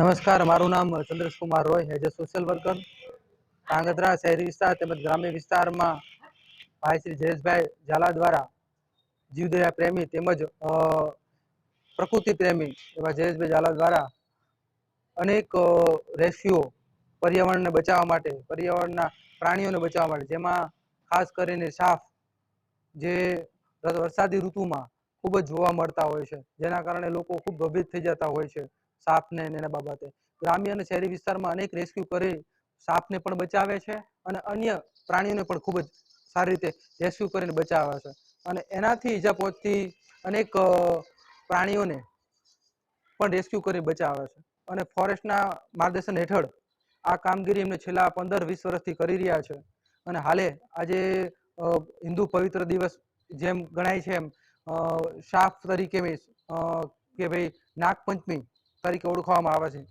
નમસ્કાર મારું નામ Chandresh Kumar Roy as a social worker Dhrangadhra શહેરી વિસ્તાર તેમજ ગ્રામ્ય વિસ્તારમાં ભાઈ શ્રી જયેશભાઈ ઝાલા દ્વારા જીવદયા પ્રેમી તેમજ પ્રકૃતિ પ્રેમી એવા જયેશભાઈ ઝાલા દ્વારા અનેક અ, રેસ્ક્યુઓ પર્યાવરણને બચાવવા માટે પર્યાવરણના પ્રાણીઓને બચાવવા માટે જેમાં ખાસ કરીને સાફ જે વરસાદી ઋતુમાં ખૂબ જ જોવા મળતા હોય છે. જેના કારણે લોકો ખૂબ ભયભીત થઈ જતા હોય છે. સાપને એના બાબતે. ગ્રામ્ય અને શહેરી વિસ્તારમાં અનેક રેસ્ક્યુ કરી સાપને પણ બચાવે છે અને અન્ય પ્રાણીઓને પણ ખૂબ જ સારી રીતે રેસ્ક્યુ કરીને બચાવે છે. અને એનાથી ઈજા પહોંચતી અનેક પ્રાણીઓને પણ રેસ્ક્યુ કરી બચાવે છે. અને ફોરેસ્ટના માર્ગદર્શન હેઠળ આ કામગીરી એમને છેલ્લા પંદર, વીસ વર્ષથી કરી રહ્યા છે. અને હાલે આજે હિન્દુ પવિત્ર દિવસ જેમ ગણાય છે એમ સાપ તરીકે કે ભાઈ નાગપંચમી તરીકે ઓળખવામાં આવે છે.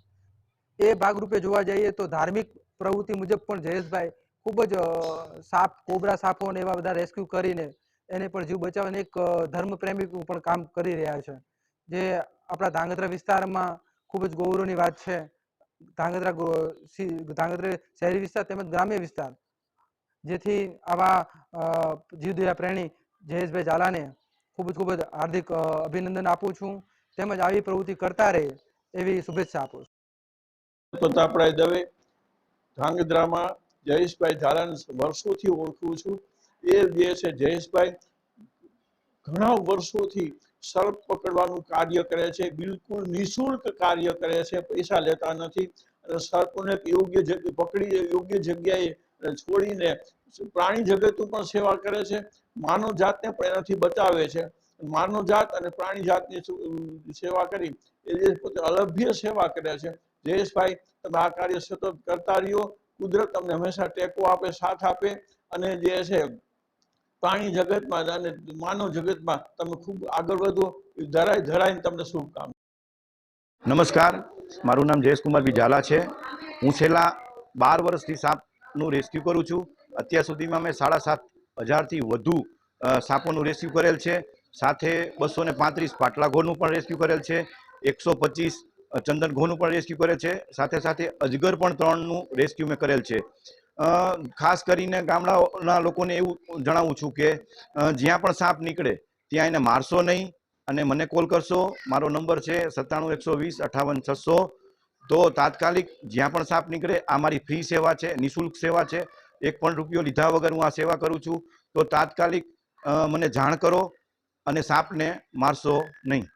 એ ભાગરૂપે જોવા જઈએ તો ધાર્મિક પ્રવૃત્તિ મુજબ પણ જયેશભાઈ ખૂબ જ સાપ, કોબરા સાપો અને એવા બધા રેસ્ક્યુ કરીને એને પણ જીવ બચાવવાની એક ધર્મ ધર્મપ્રેમી પણ કામ કરી રહ્યા છે. જે આપણા ધાંગધ્રા વિસ્તારમાં ખૂબ જ ગૌરવની વાત છે. ધાંગધ્રા ધાંગધ્રા શહેરી વિસ્તાર તેમજ ગ્રામ્ય વિસ્તાર. જેથી આવા જીવદયા પ્રેમી જયેશભાઈ ઝાલાને ખૂબ જ ખૂબ જ હાર્દિક અભિનંદન આપું છું. તેમજ આવી પ્રવૃત્તિ કરતા રહે એવી શુભેચ્છા આપું છું. દવે ધ્રાંગધ્રામાં જયેશભાઈ ધારાને વર્ષોથી ઓળખું છું. એ જે છે જયેશભાઈ ઘણા વર્ષોથી સર્પ પકડવાનું કાર્ય કરે છે, બિલકુલ નિઃશુલ્ક કાર્ય કરે છે, પૈસા લેતા નથી. અને સર્પને યોગ્ય જગ્યાએ પકડી, યોગ્ય જગ્યાએ છોડીને પ્રાણી જગતનું પણ સેવા કરે છે. માનવ જાતને પણ એનાથી બચાવે છે. માનવ જાત અને પ્રાણી જાતની સેવા કરી. એ જે પોતે અલભ્ય સેવા કરે છે. જયેશભાઈ, તમે આ કાર્ય સતત કરતા રહ્યો. કુદરત તમને હંમેશા ટેકો આપે, સાથ આપે અને જે છે, પ્રાણી જગતમાં અને માનવ જગતમાં તમે ખૂબ આગળ વધો. ધરાય ધરાઈને તમને શુભકામના. નમસ્કાર. મારું નામ જયેશકુમાર બી ઝાલા છે. હું છેલ્લા બાર વર્ષથી સાપનું રેસ્ક્યુ કરું છું. અત્યાર સુધીમાં મેં સાડા સાત હજારથી વધુ સાપોનું રેસ્ક્યુ કરેલ છે. સાથે બસો ને પાંત્રીસ પાટલા ઘોરનું પણ રેસ્ક્યુ કરેલ છે, એકસો પચીસ ચંદન ઘોનું પણ રેસ્ક્યુ કરેલ છે, સાથે સાથે અજગર પણ ત્રણનું રેસ્ક્યુ મેં કરેલ છે. ખાસ કરીને ગામડાઓના લોકોને એવું જણાવું છું કે જ્યાં પણ સાપ નીકળે ત્યાં એને મારશો નહીં અને મને કોલ કરશો. મારો નંબર છે સત્તાણું, એકસો વીસ, અઠાવન, છસો. તો તાત્કાલિક જ્યાં પણ સાપ નીકળે, આ મારી ફ્રી સેવા છે, નિઃશુલ્ક સેવા છે. એક પણ રૂપિયો લીધા વગર હું આ સેવા કરું છું. તો તાત્કાલિક મને જાણ કરો. અને સાપને મારશો નહીં.